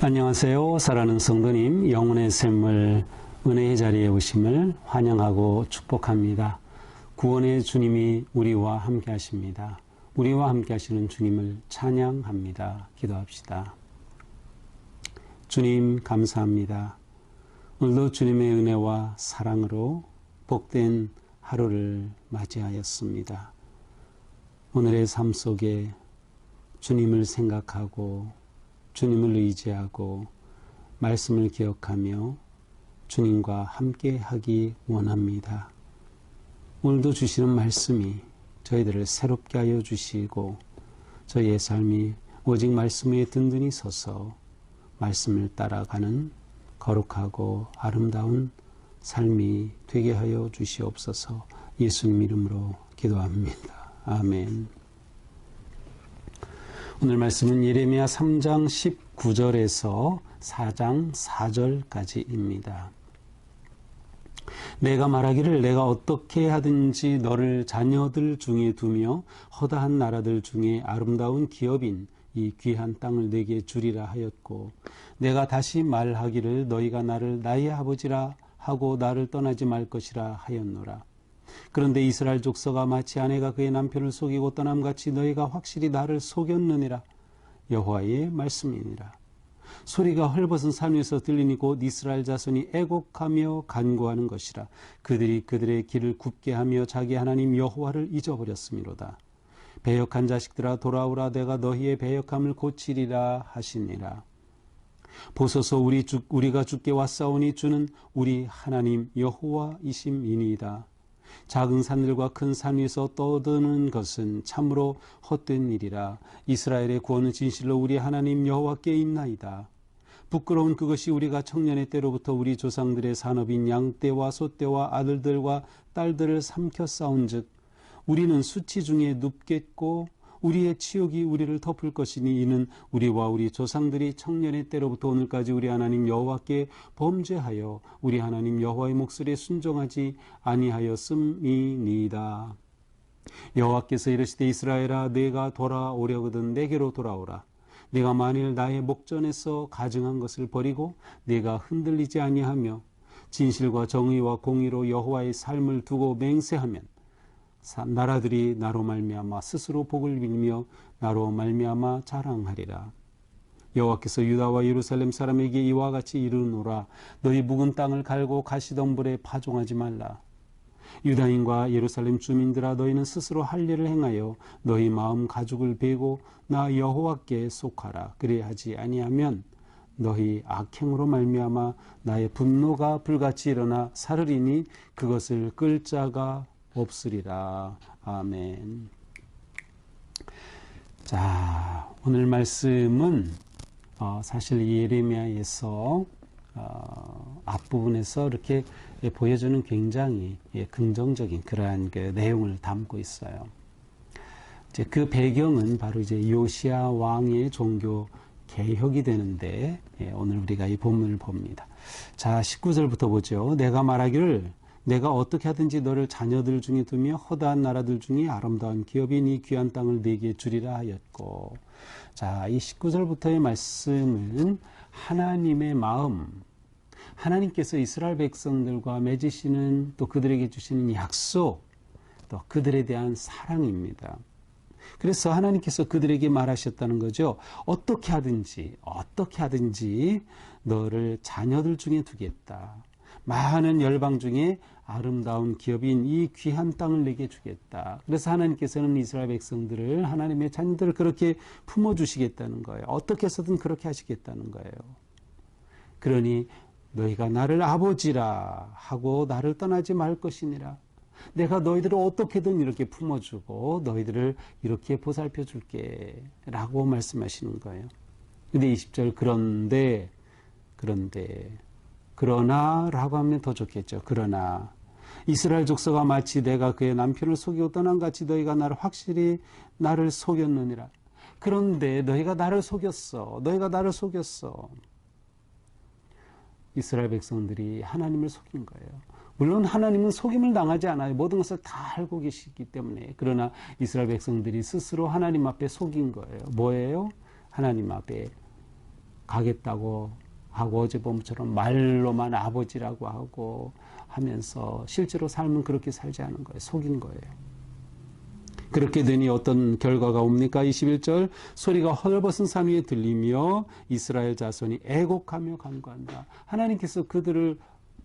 안녕하세요. 사랑하는 성도님, 영혼의 샘물 은혜의 자리에 오심을 환영하고 축복합니다. 구원의 주님이 우리와 함께 하십니다. 우리와 함께 하시는 주님을 찬양합니다. 기도합시다. 주님, 감사합니다. 오늘도 주님의 은혜와 사랑으로 복된 하루를 맞이하였습니다. 오늘의 삶 속에 주님을 생각하고 주님을 의지하고 말씀을 기억하며 주님과 함께 하기 원합니다. 오늘도 주시는 말씀이 저희들을 새롭게 하여 주시고 저희의 삶이 오직 말씀 위에 든든히 서서 말씀을 따라가는 거룩하고 아름다운 삶이 되게 하여 주시옵소서 예수님 이름으로 기도합니다. 아멘. 오늘 말씀은 예레미야 3장 19절에서 4장 4절까지입니다. 내가 말하기를 내가 어떻게 하든지 너를 자녀들 중에 두며 허다한 나라들 중에 아름다운 기업인 이 귀한 땅을 내게 주리라 하였고 내가 다시 말하기를 너희가 나를 나의 아버지라 하고 나를 떠나지 말 것이라 하였노라. 그런데 이스라엘 족서가 마치 아내가 그의 남편을 속이고 떠남같이 너희가 확실히 나를 속였느니라. 여호와의 말씀이니라. 소리가 헐벗은 산 위에서 들리니 곧 이스라엘 자손이 애곡하며 간구하는 것이라. 그들이 그들의 길을 굽게 하며 자기 하나님 여호와를 잊어버렸음이로다. 배역한 자식들아 돌아오라 내가 너희의 배역함을 고치리라 하시니라. 보소서 우리 주, 우리가 주께 왔사오니 주는 우리 하나님 여호와이심이니이다. 작은 산들과 큰 산 위에서 떠드는 것은 참으로 헛된 일이라 이스라엘의 구원은 진실로 우리 하나님 여호와께 있나이다. 부끄러운 그것이 우리가 청년의 때로부터 우리 조상들의 산업인 양떼와 소떼와 아들들과 딸들을 삼켜 싸운즉 우리는 수치 중에 눕겠고 우리의 치욕이 우리를 덮을 것이니 이는 우리와 우리 조상들이 청년의 때로부터 오늘까지 우리 하나님 여호와께 범죄하여 우리 하나님 여호와의 목소리에 순종하지 아니하였음이니이다. 여호와께서 이르시되 이스라엘아 내가 돌아오려거든 내게로 돌아오라. 내가 만일 나의 목전에서 가증한 것을 버리고 내가 흔들리지 아니하며 진실과 정의와 공의로 여호와의 삶을 두고 맹세하면 나라들이 나로 말미암아 스스로 복을 빌며 나로 말미암아 자랑하리라. 여호와께서 유다와 예루살렘 사람에게 이와 같이 이르노라 너희 묵은 땅을 갈고 가시덤 불에 파종하지 말라. 유다인과 예루살렘 주민들아 너희는 스스로 할 일을 행하여 너희 마음 가죽을 베고 나 여호와께 속하라. 그래야지 아니하면 너희 악행으로 말미암아 나의 분노가 불같이 일어나 사르리니 그것을 끌 자가 없으리라. 아멘. 자, 오늘 말씀은 어, 사실 예레미야에서 어, 앞부분에서 이렇게 보여주는 굉장히 예, 긍정적인 그러한 그 내용을 담고 있어요. 이제 그 배경은 바로 이제 요시아 왕의 종교 개혁이 되는데 예, 오늘 우리가 이 본문을 봅니다. 자, 19절부터 보죠. 내가 말하기를 내가 어떻게 하든지 너를 자녀들 중에 두며 허다한 나라들 중에 아름다운 기업인 이 귀한 땅을 내게 주리라 하였고 자, 이 19절부터의 말씀은 하나님의 마음 하나님께서 이스라엘 백성들과 맺으시는 또 그들에게 주시는 약속 또 그들에 대한 사랑입니다. 그래서 하나님께서 그들에게 말하셨다는 거죠. 어떻게 하든지, 어떻게 하든지 너를 자녀들 중에 두겠다. 많은 열방 중에 아름다운 기업인 이 귀한 땅을 내게 주겠다. 그래서 하나님께서는 이스라엘 백성들을 하나님의 자녀들을 그렇게 품어 주시겠다는 거예요. 어떻게 해서든 그렇게 하시겠다는 거예요. 그러니 너희가 나를 아버지라 하고 나를 떠나지 말 것이니라. 내가 너희들을 어떻게든 이렇게 품어주고 너희들을 이렇게 보살펴 줄게 라고 말씀하시는 거예요. 근데 20절 그런데 그런데 그러나 라고 하면 더 좋겠죠. 그러나 이스라엘 족속가 마치 내가 그의 남편을 속이고 떠난 같이 너희가 나를 확실히 나를 속였느니라. 그런데 너희가 나를 속였어. 너희가 나를 속였어. 이스라엘 백성들이 하나님을 속인 거예요. 물론 하나님은 속임을 당하지 않아요. 모든 것을 다 알고 계시기 때문에. 그러나 이스라엘 백성들이 스스로 하나님 앞에 속인 거예요. 뭐예요? 하나님 앞에 가겠다고 하고 어제 봄처럼 말로만 아버지라고 하고 하면서 실제로 삶은 그렇게 살지 않은 거예요. 속인 거예요. 그렇게 되니 어떤 결과가 옵니까? 21절 소리가 헐벗은 산 위에 들리며 이스라엘 자손이 애곡하며 간구한다. 하나님께서 그들을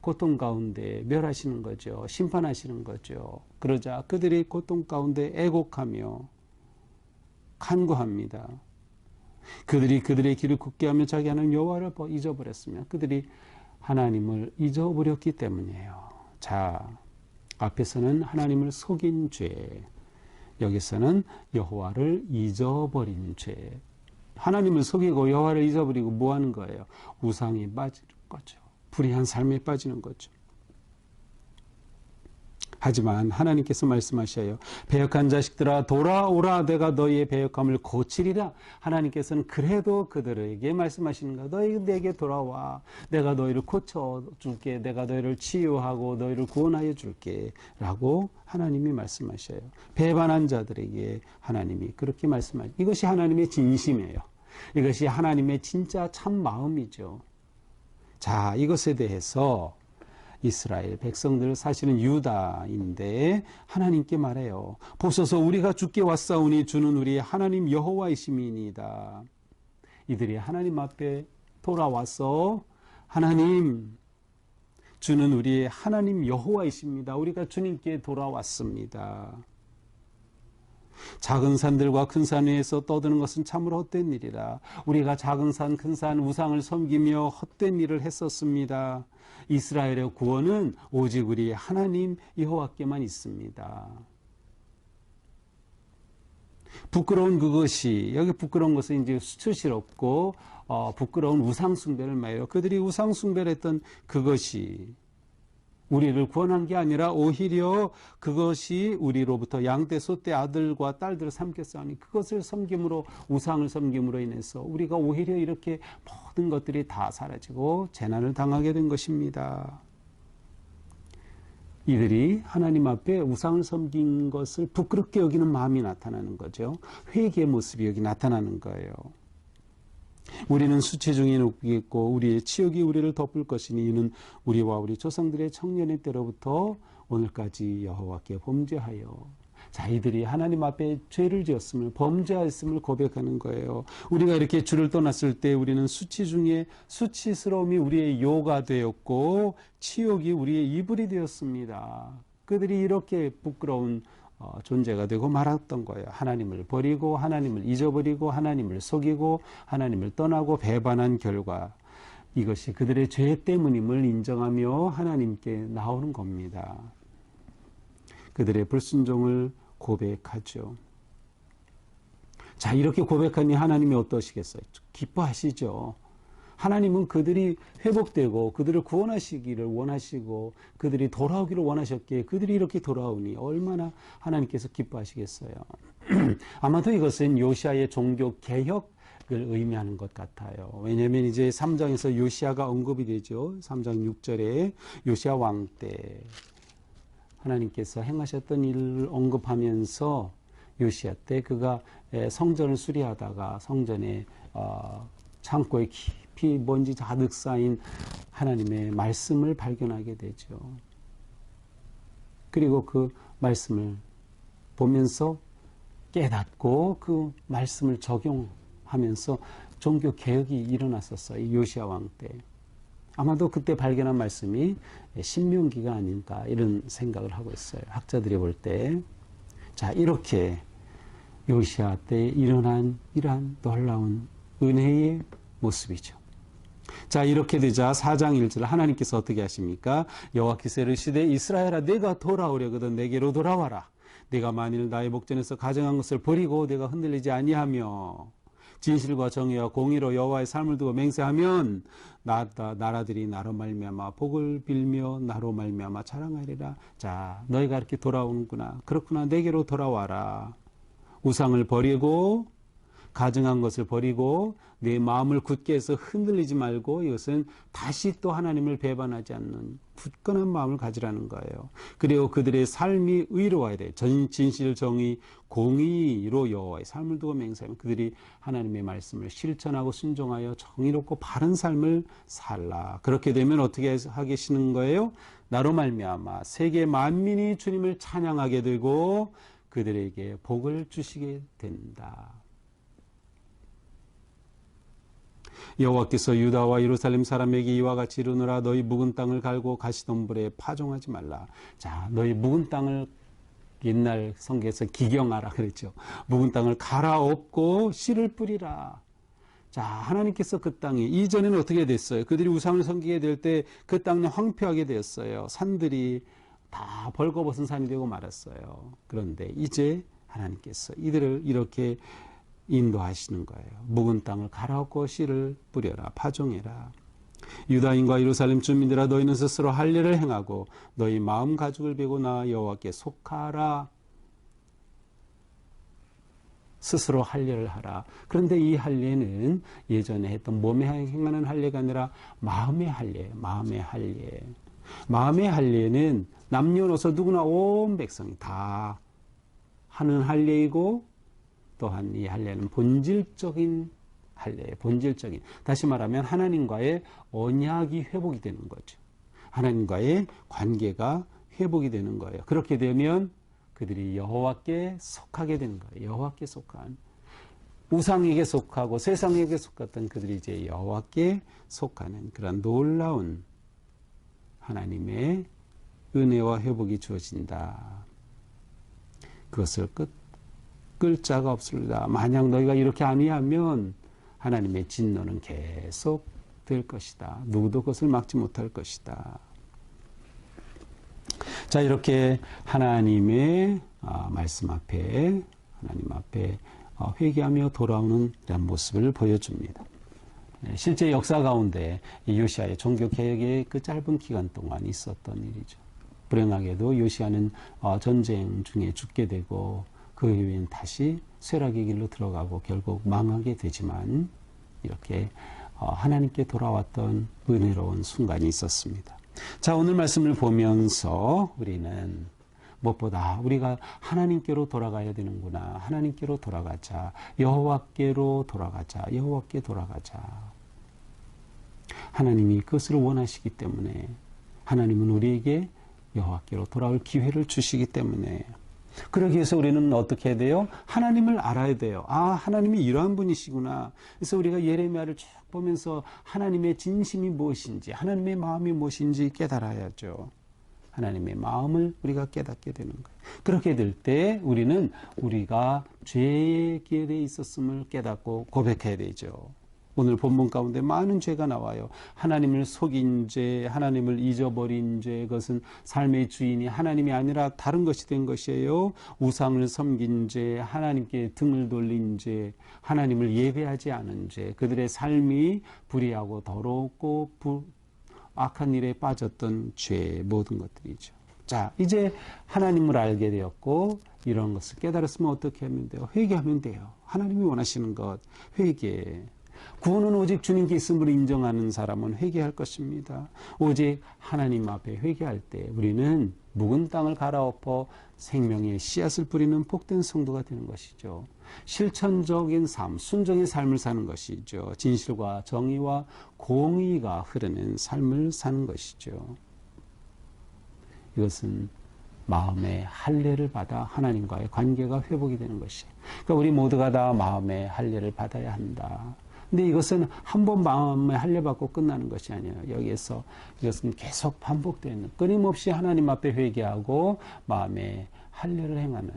고통 가운데 멸하시는 거죠. 심판하시는 거죠. 그러자 그들이 고통 가운데 애곡하며 간구합니다. 그들이 그들의 길을 굳게 하며 자기 하는 여호와를 잊어버렸으며 그들이 하나님을 잊어버렸기 때문이에요. 자, 앞에서는 하나님을 속인 죄, 여기서는 여호와를 잊어버린 죄. 하나님을 속이고 여호와를 잊어버리고 뭐 하는 거예요? 우상에 빠지는 거죠. 불의한 삶에 빠지는 거죠. 하지만 하나님께서 말씀하셔요. 배역한 자식들아 돌아오라 내가 너희의 배역함을 고치리라. 하나님께서는 그래도 그들에게 말씀하시는 거 너희 내게 돌아와. 내가 너희를 고쳐 줄게. 내가 너희를 치유하고 너희를 구원하여 줄게. 라고 하나님이 말씀하셔요. 배반한 자들에게 하나님이 그렇게 말씀하셔요. 이것이 하나님의 진심이에요. 이것이 하나님의 진짜 참 마음이죠. 자, 이것에 대해서 이스라엘 백성들 사실은 유다인데 하나님께 말해요. 보소서 우리가 주께 왔사오니 주는 우리 하나님 여호와이심이니이다. 이들이 하나님 앞에 돌아와서 하나님 주는 우리의 하나님 여호와이십니다. 우리가 주님께 돌아왔습니다. 작은 산들과 큰 산 위에서 떠드는 것은 참으로 헛된 일이라. 우리가 작은 산, 큰 산, 우상을 섬기며 헛된 일을 했었습니다. 이스라엘의 구원은 오직 우리 하나님 여호와께만 있습니다. 부끄러운 그것이 여기 부끄러운 것은 이제 수치스럽고 어, 부끄러운 우상 숭배를 말해요. 그들이 우상 숭배를 했던 그것이 우리를 구원한 게 아니라 오히려 그것이 우리로부터 양떼, 소떼, 아들과 딸들을 삼켰사니 그것을 섬김으로 우상을 섬김으로 인해서 우리가 오히려 이렇게 모든 것들이 다 사라지고 재난을 당하게 된 것입니다. 이들이 하나님 앞에 우상을 섬긴 것을 부끄럽게 여기는 마음이 나타나는 거죠. 회개의 모습이 여기 나타나는 거예요. 우리는 수치 중에 웃겠고 우리의 치욕이 우리를 덮을 것이니 이는 우리와 우리 조상들의 청년의 때로부터 오늘까지 여호와께 범죄하여 자, 이들이 하나님 앞에 죄를 지었음을 범죄하였음을 고백하는 거예요. 우리가 이렇게 주를 떠났을 때 우리는 수치 중에 수치스러움이 우리의 요가 되었고 치욕이 우리의 이불이 되었습니다. 그들이 이렇게 부끄러운 어, 존재가 되고 말았던 거예요. 하나님을 버리고 하나님을 잊어버리고 하나님을 속이고 하나님을 떠나고 배반한 결과 이것이 그들의 죄 때문임을 인정하며 하나님께 나오는 겁니다. 그들의 불순종을 고백하죠. 자, 이렇게 고백하니 하나님이 어떠시겠어요? 기뻐하시죠. 하나님은 그들이 회복되고 그들을 구원하시기를 원하시고 그들이 돌아오기를 원하셨기에 그들이 이렇게 돌아오니 얼마나 하나님께서 기뻐하시겠어요. 아마도 이것은 요시아의 종교 개혁 을 의미하는 것 같아요. 왜냐하면 이제 3장에서 요시아가 언급이 되죠. 3장 6절에 요시아 왕 때 하나님께서 행하셨던 일을 언급하면서 요시아 때 그가 성전을 수리하다가 성전에 어, 창고에 깊이 먼지 가득 쌓인 하나님의 말씀을 발견하게 되죠. 그리고 그 말씀을 보면서 깨닫고 그 말씀을 적용하면서 종교 개혁이 일어났었어요. 요시아 왕 때. 아마도 그때 발견한 말씀이 신명기가 아닌가 이런 생각을 하고 있어요. 학자들이 볼 때. 자, 이렇게 요시아 때 일어난 이러한 놀라운 은혜의 모습이죠. 자 이렇게 되자 4장 1절 하나님께서 어떻게 하십니까? 여호와께서 이르시되 이스라엘아 내가 돌아오려거든 내게로 돌아와라. 내가 만일 나의 목전에서 가정한 것을 버리고 내가 흔들리지 아니하며 진실과 정의와 공의로 여호와의 삶을 두고 맹세하면 나 나라들이 나로 말미암아 복을 빌며 나로 말미암아 자랑하리라. 자 너희가 이렇게 돌아오는구나. 그렇구나 내게로 돌아와라. 우상을 버리고 가증한 것을 버리고 내 마음을 굳게 해서 흔들리지 말고 이것은 다시 또 하나님을 배반하지 않는 굳건한 마음을 가지라는 거예요. 그리고 그들의 삶이 의로워야 돼. 전 진실 정의 공의로 여호와의 삶을 두고 맹세하면 그들이 하나님의 말씀을 실천하고 순종하여 정의롭고 바른 삶을 살라. 그렇게 되면 어떻게 하시는 거예요? 나로 말미암아 세계 만민이 주님을 찬양하게 되고 그들에게 복을 주시게 된다. 여호와께서 유다와 예루살렘 사람에게 이와 같이 이르노라 너희 묵은 땅을 갈고 가시덤불에 파종하지 말라. 자, 너희 묵은 땅을 옛날 성경에서 기경하라 그랬죠. 묵은 땅을 갈아엎고 씨를 뿌리라. 자, 하나님께서 그 땅에 이전에는 어떻게 됐어요? 그들이 우상을 섬기게 될 때 그 땅은 황폐하게 되었어요. 산들이 다 벌거벗은 산이 되고 말았어요. 그런데 이제 하나님께서 이들을 이렇게 인도하시는 거예요. 묵은 땅을 갈아엎고 씨를 뿌려라, 파종해라. 유다인과 예루살렘 주민들아 너희는 스스로 할례를 행하고 너희 마음 가죽을 베고 나 여호와께 속하라. 스스로 할례를 하라. 그런데 이 할례는 예전에 했던 몸에 행하는 할례가 아니라 마음의 할례, 마음의 할례. 마음의 할례는 남녀노소 누구나 온 백성이 다 하는 할례이고 또한 이 할례는 본질적인 할례, 본질적인 다시 말하면 하나님과의 언약이 회복이 되는 거죠. 하나님과의 관계가 회복이 되는 거예요. 그렇게 되면 그들이 여호와께 속하게 되는 거예요. 여호와께 속한 우상에게 속하고 세상에게 속했던 그들이 이제 여호와께 속하는 그런 놀라운 하나님의 은혜와 회복이 주어진다. 그것을 끝 끌 자가 없습니다. 만약 너희가 이렇게 아니하면 하나님의 진노는 계속 될 것이다. 누구도 그것을 막지 못할 것이다. 자, 이렇게 하나님의 아, 말씀 앞에, 하나님 앞에 어, 회개하며 돌아오는 모습을 보여줍니다. 네, 실제 역사 가운데 요시아의 종교 개혁의 그 짧은 기간 동안 있었던 일이죠. 불행하게도 요시아는 어, 전쟁 중에 죽게 되고 그 이후엔 다시 쇠락의 길로 들어가고 결국 망하게 되지만 이렇게 어, 하나님께 돌아왔던 은혜로운 순간이 있었습니다. 자, 오늘 말씀을 보면서 우리는 무엇보다 우리가 하나님께로 돌아가야 되는구나. 하나님께로 돌아가자. 여호와께로 돌아가자. 여호와께 돌아가자. 하나님이 그것을 원하시기 때문에 하나님은 우리에게 여호와께로 돌아올 기회를 주시기 때문에 그러기 위해서 우리는 어떻게 해야 돼요? 하나님을 알아야 돼요. 아, 하나님이 이러한 분이시구나. 그래서 우리가 예레미야를 쭉 보면서 하나님의 진심이 무엇인지, 하나님의 마음이 무엇인지 깨달아야죠. 하나님의 마음을 우리가 깨닫게 되는 거예요. 그렇게 될 때 우리는 우리가 죄의 길에 있었음을 깨닫고 고백해야 되죠. 오늘 본문 가운데 많은 죄가 나와요. 하나님을 속인 죄, 하나님을 잊어버린 죄, 그것은 삶의 주인이 하나님이 아니라 다른 것이 된 것이에요. 우상을 섬긴 죄, 하나님께 등을 돌린 죄, 하나님을 예배하지 않은 죄, 그들의 삶이 불의하고 더럽고 부, 악한 일에 빠졌던 죄, 모든 것들이죠. 자, 이제 하나님을 알게 되었고, 이런 것을 깨달았으면 어떻게 하면 돼요? 회개하면 돼요. 하나님이 원하시는 것, 회개. 구원은 오직 주님께 있음을 인정하는 사람은 회개할 것입니다. 오직 하나님 앞에 회개할 때 우리는 묵은 땅을 갈아엎어 생명의 씨앗을 뿌리는 복된 성도가 되는 것이죠. 실천적인 삶, 순종의 삶을 사는 것이죠. 진실과 정의와 공의가 흐르는 삶을 사는 것이죠. 이것은 마음의 할례를 받아 하나님과의 관계가 회복이 되는 것이에요. 그러니까 우리 모두가 다 마음의 할례를 받아야 한다. 근데 이것은 한 번 마음에 할례받고 끝나는 것이 아니에요. 여기에서 이것은 계속 반복되는 끊임없이 하나님 앞에 회개하고 마음에 할례를 행하는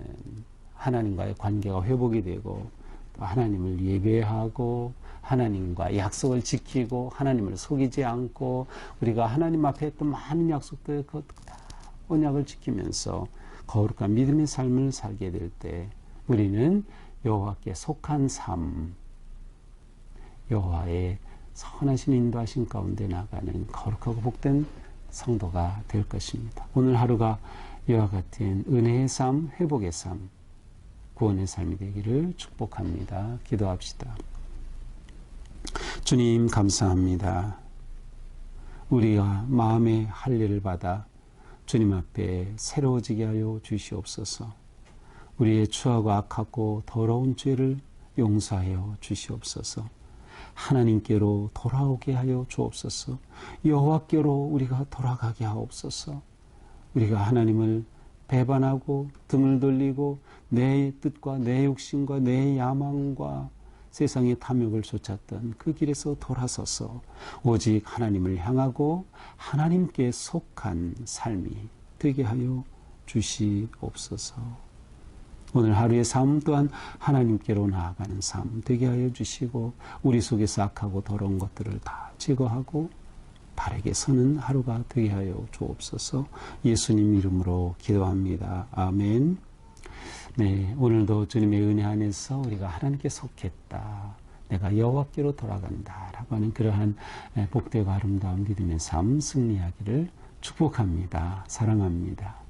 하나님과의 관계가 회복이 되고 하나님을 예배하고 하나님과 약속을 지키고 하나님을 속이지 않고 우리가 하나님 앞에 했던 많은 약속들 그 언약을 지키면서 거룩한 믿음의 삶을 살게 될 때 우리는 여호와께 속한 삶 여호와의 선하신 인도하신 가운데 나가는 거룩하고 복된 성도가 될 것입니다. 오늘 하루가 이와 같은 은혜의 삶, 회복의 삶, 구원의 삶이 되기를 축복합니다. 기도합시다. 주님 감사합니다. 우리가 마음의 할례를 받아 주님 앞에 새로워지게 하여 주시옵소서. 우리의 추하고 악하고 더러운 죄를 용서하여 주시옵소서. 하나님께로 돌아오게 하여 주옵소서. 여호와께로 우리가 돌아가게 하옵소서. 우리가 하나님을 배반하고 등을 돌리고 내 뜻과 내 욕심과 내 야망과 세상의 탐욕을 쫓았던 그 길에서 돌아서서 오직 하나님을 향하고 하나님께 속한 삶이 되게 하여 주시옵소서. 오늘 하루의 삶 또한 하나님께로 나아가는 삶 되게 하여 주시고 우리 속에서 악하고 더러운 것들을 다 제거하고 바르게 서는 하루가 되게 하여 주옵소서. 예수님 이름으로 기도합니다. 아멘. 네, 오늘도 주님의 은혜 안에서 우리가 하나님께 속했다. 내가 여호와께로 돌아간다라고 하는 그러한 복되고 아름다운 믿음의 삶 승리하기를 축복합니다. 사랑합니다.